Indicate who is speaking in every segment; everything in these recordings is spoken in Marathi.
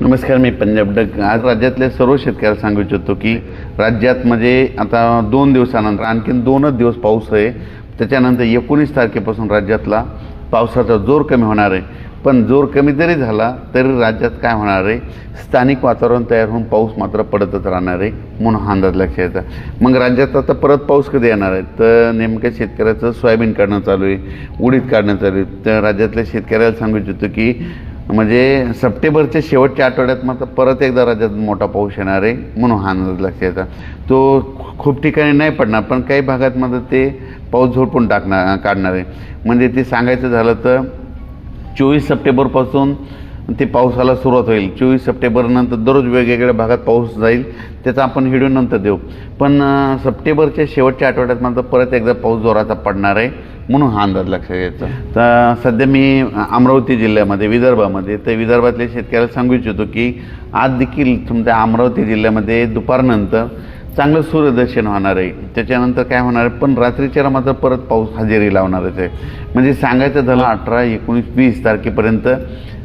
Speaker 1: नमस्कार मी पंजाब डग आज राज्यातल्या सर्व शेतकऱ्याला सांगू इच्छितो की राज्यात म्हणजे आता दोन दिवसानंतर आणखीन दोनच दिवस पाऊस आहे. त्याच्यानंतर एकोणीस तारखेपासून राज्यातला पावसाचा जोर कमी होणार आहे. पण जोर कमी जरी झाला तरी राज्यात काय होणार आहे? स्थानिक वातावरण तयार होऊन पाऊस मात्र पडतच राहणार आहे म्हणून हा अंदाज लक्षात येतं. मग राज्यात आता परत पाऊस कधी येणार आहे? तर नेमक्या शेतकऱ्याचं सोयाबीन काढणं चालू आहे उडीद काढणं चालू आहे. तर राज्यातल्या शेतकऱ्याला सांगू इच्छितो की म्हणजे सप्टेंबरच्या शेवटच्या आठवड्यात मात्र परत एकदा राज्यात मोठा पाऊस येणार आहे म्हणून हा अंदाज लक्षात येतात तो खूप ठिकाणी नाही पडणार पण काही भागात मात्र ते पाऊस झोडपून टाकणार काढणार आहे. म्हणजे ते सांगायचं झालं तर चोवीस सप्टेंबरपासून ते पावसाला सुरुवात होईल. चोवीस सप्टेंबरनंतर दररोज वेगवेगळ्या भागात पाऊस जाईल त्याचा आपण व्हिडिओ नंतर देऊ. पण सप्टेंबरच्या शेवटच्या आठवड्यात मात्र परत एकदा पाऊस जोराचा पडणार आहे. म्हणून हा अंदाज लक्षात घ्यायचा तर सध्या मी अमरावती जिल्ह्यामध्ये विदर्भामध्ये तर विदर्भातल्या शेतकऱ्याला सांगू इच्छितो की आज देखील तुमच्या अमरावती जिल्ह्यामध्ये दुपारनंतर चांगलं सूर्यदर्शन होणार आहे. त्याच्यानंतर काय होणार आहे? पण रात्रीच्या मात्र परत पाऊस हजेरी लावणारच आहे. म्हणजे सांगायचं झालं अठरा एकोणीस वीस तारखेपर्यंत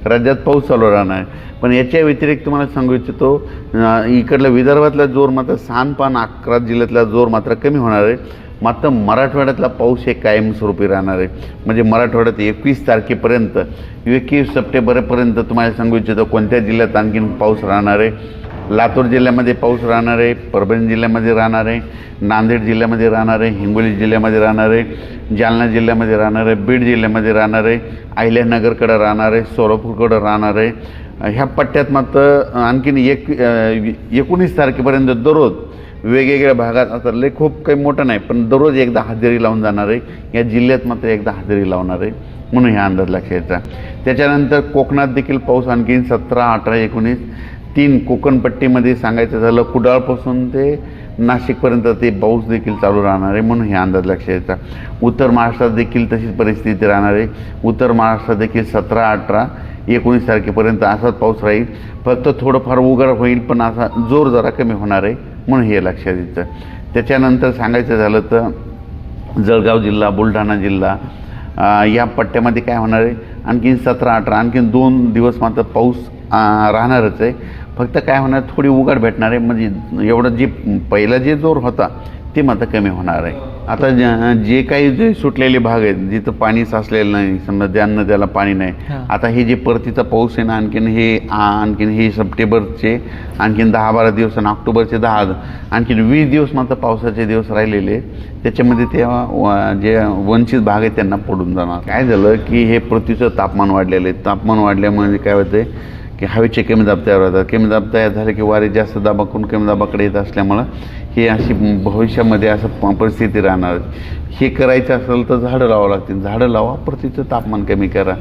Speaker 1: राज्यात पाऊस चालू राहणार आहे. पण याच्या व्यतिरिक्त तुम्हाला सांगू इच्छितो अं, इकडला विदर्भातला जोर मात्र सहानपान अकरा जिल्ह्यातला जोर मात्र कमी होणार आहे. मात्र मराठवाड्यातला पाऊस हे कायमस्वरूपी राहणार आहे. म्हणजे मराठवाड्यात एकवीस तारखेपर्यंत एकवीस सप्टेंबरपर्यंत तुम्हाला सांगू इच्छितो कोणत्या जिल्ह्यात आणखीन पाऊस राहणार आहे. लातूर जिल्ह्यामध्ये पाऊस राहणार आहे परभणी जिल्ह्यामध्ये राहणार आहे नांदेड जिल्ह्यामध्ये राहणार आहे हिंगोली जिल्ह्यामध्ये राहणार आहे जालना जिल्ह्यामध्ये राहणार आहे बीड जिल्ह्यामध्ये राहणार आहे अहिल्यानगरकडं राहणार आहे सोलापूरकडं राहणार आहे. ह्या पट्ट्यात मात्र आणखीन एक एकोणीस तारखेपर्यंत दररोज वेगवेगळ्या भागात आता लय खूप काही मोठं नाही पण दररोज एकदा हजेरी लावून जाणार आहे. या जिल्ह्यात मात्र एकदा हजेरी लावणार आहे म्हणून ह्या अंदाज लक्षायचा त्याच्यानंतर कोकणात देखील पाऊस आणखीन सतरा अठरा एकोणीस तीन कोकणपट्टीमध्ये सांगायचं झालं कुडाळपासून ते नाशिकपर्यंत ते पाऊस देखील चालू राहणार आहे म्हणून हे अंदाज लक्षायचा उत्तर महाराष्ट्रात देखील तशीच परिस्थिती राहणार आहे. उत्तर महाराष्ट्रात देखील सतरा अठरा एकोणीस तारखेपर्यंत असाच पाऊस राहील. फक्त थोडंफार उघड होईल पण असा जोर जरा कमी होणार आहे. म्हणून हे लक्षात येतं. त्याच्यानंतर सांगायचं झालं तर जळगाव जिल्हा बुलढाणा जिल्हा या पट्ट्यामध्ये काय होणार आहे? आणखीन सतरा अठरा आणखीन दोन दिवस मात्र पाऊस राहणारच आहे. फक्त काय होणार थोडी उघड भेटणार आहे. म्हणजे एवढं जे पहिला जे जोर होता ते मात्र कमी होणार आहे. आता ज- जे काही जे सुटलेले भाग आहेत जिथं पाणी साचलेलं नाही समजा ज्यांना त्याला पाणी नाही. आता हे जे परतीचा पाऊस आहे ना आणखीन हे आणखीन हे सप्टेंबरचे आणखीन दहा बारा दिवस आणि ऑक्टोबरचे दहा आणखीन वीस दिवस मात्र पावसाचे दिवस राहिलेले त्याच्यामध्ये ते जे वंचित भाग आहे त्यांना पडून जाणार. काय झालं की हे पृथ्वीचं तापमान वाढलेलं आहे. तापमान वाढल्यामुळे काय होतं की हवेचे कमी दाब तयार होतात कमी दाब तयार झाले की वारे जास्त दाबाकडून कमी दाबाकडे येत असल्यामुळं हे अशी भविष्यामध्ये असं परिस्थिती राहणार. हे करायचं असेल तर झाडं लावावं लागतील. झाडं लावा पृथ्वीचं तापमान कमी करा.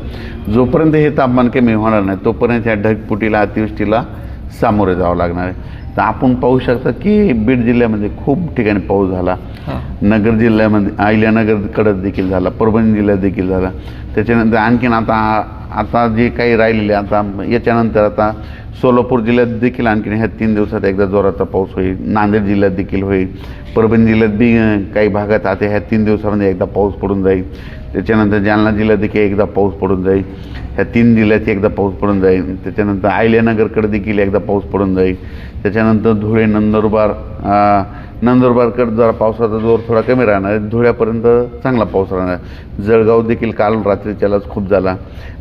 Speaker 1: जोपर्यंत हे तापमान कमी होणार नाही तोपर्यंत या ढगपुटीला अतिवृष्टीला सामोरे जावं लागणार आहे. तर आपण पाहू शकता की बीड जिल्ह्यामध्ये खूप ठिकाणी पाऊस झाला. नगर जिल्ह्यामध्ये अहिल्यानगरकडं देखील झाला. परभणी जिल्ह्यात देखील झाला. त्याच्यानंतर आणखीन आता आता जे काही राहिलेले आता याच्यानंतर आता सोलापूर जिल्ह्यात देखील आणखीन ह्या तीन दिवसात एकदा जोराचा पाऊस होईल. नांदेड जिल्ह्यात देखील होईल. परभणी जिल्ह्यात बी काही भागात आता ह्या तीन दिवसामध्ये एकदा पाऊस पडून जाईल. त्याच्यानंतर जालना जिल्ह्यात देखील एकदा पाऊस पडून जाईल. ह्या तीन जिल्ह्यात एकदा पाऊस पडून जाईल. त्याच्यानंतर आयल्यानगरकडे देखील एकदा पाऊस पडून जाईल. त्याच्यानंतर धुळे नंदुरबार नंदुरबारकडे जरा पावसाचा जोर थोडा कमी राहणार. धुळ्यापर्यंत चांगला पाऊस राहणार. जळगाव देखील काल रात्रीच्यालाच खूप झाला.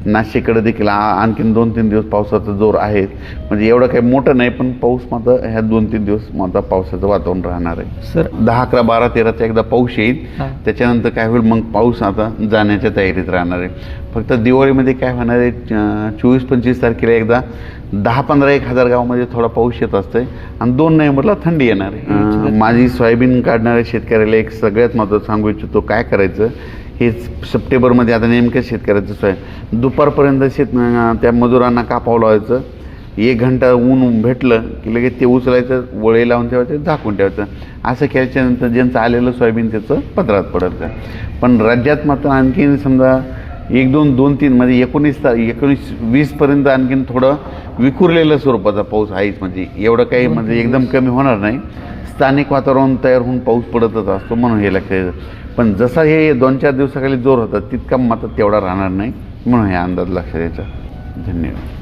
Speaker 1: नाशिककडे देखील आणखीन दोन तीन दिवस पावसाचा जोर आहे. म्हणजे एवढं काही मोठं नाही पण पाऊस मात्र ह्या दोन तीन दिवस मात्र पावसाचं वातावरण राहणार आहे.
Speaker 2: सर.
Speaker 1: दहा अकरा बारा तेराचा एकदा पाऊस येईल. त्याच्यानंतर काय होईल? मग पाऊस आता जाण्याच्या तयारीत राहणार आहे. फक्त दिवाळीमध्ये काय होणार आहे? चोवीस पंचवीस तारखेला एकदा दहा पंधरा एक हजार गावामध्ये थोडा पाऊस येत असतंय. आणि दोन नोव्हेंबरला थंडी येणार आहे. माझी सोयाबीन काढणाऱ्या शेतकऱ्याला एक सगळ्यात महत्त्वाचं सांगू इच्छितो काय करायचं? हे सप्टेंबरमध्ये आता नेमक्या शेतकऱ्याचं सोय. दुपारपर्यंत शेत त्या मजुरांना कापावं लावायचं. एक घंटा ऊन भेटलं की लगेच ते उचलायचं वळे लावून ठेवायचं झाकून ठेवायचं. असं केल्याच्यानंतर ज्यांचं आलेलं सोयाबीन त्याचं पदरात पडतं. पण राज्यात मात्र आणखीन समजा एक दोन दोन तीन म्हणजे एकोणीस ता एकोणीस वीसपर्यंत आणखीन थोडं विखुरलेलं स्वरूपाचा पाऊस आहेच. म्हणजे एवढं काही म्हणजे एकदम कमी होणार नाही. स्थानिक वातावरण तयार होऊन पाऊस पडतच असतो म्हणून हे लक्षात येतं पण जसा हे दोन चार दिवसाखाली जोर होता तितका मात्र तेवढा राहणार नाही म्हणून हे अंदाज लक्षात यायचा धन्यवाद.